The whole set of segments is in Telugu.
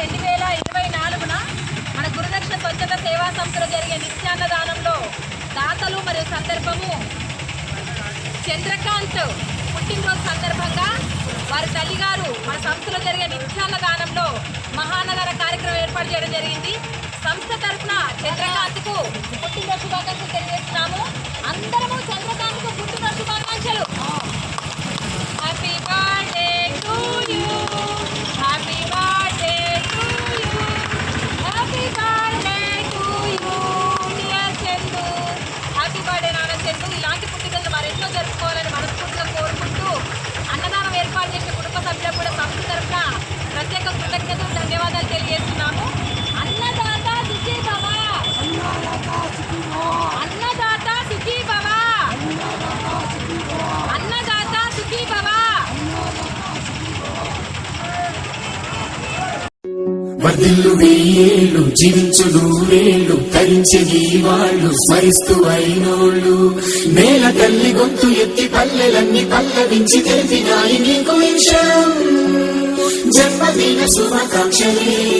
రెండు వేల ఇరవై నాలుగున మన గురుదక్షిణ స్వచ్ఛత సేవా సంస్థలో జరిగే నిత్యాన్నదానంలో దాతలు మరియు సందర్భము చంద్రకాంత్ పుట్టినరోజు సందర్భంగా వారి తల్లిగారు మన సంస్థలో జరిగే నిత్యాన్నదానంలో మహాన్నదాన కార్యక్రమం ఏర్పాటు చేయడం జరిగింది. సంస్థ తరఫున చంద్రకాంత్కు పుట్టినరోజు శుభాకాంక్షలు తెలియజేస్తున్నాము. వర్ధిల్లు వెయ్యేళ్ళు జీవించు నూరేళ్ళు ధరించే ఈ వాళ్ళు స్మరిస్తూ అయినోళ్ళు. నేల తల్లి గొంతు ఎత్తి పల్లెలన్నీ పల్లవించి తెలిపినాయి నీకు విషయం. జన్మదిన శుభాకాంక్షలే.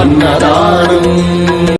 అన్నదానం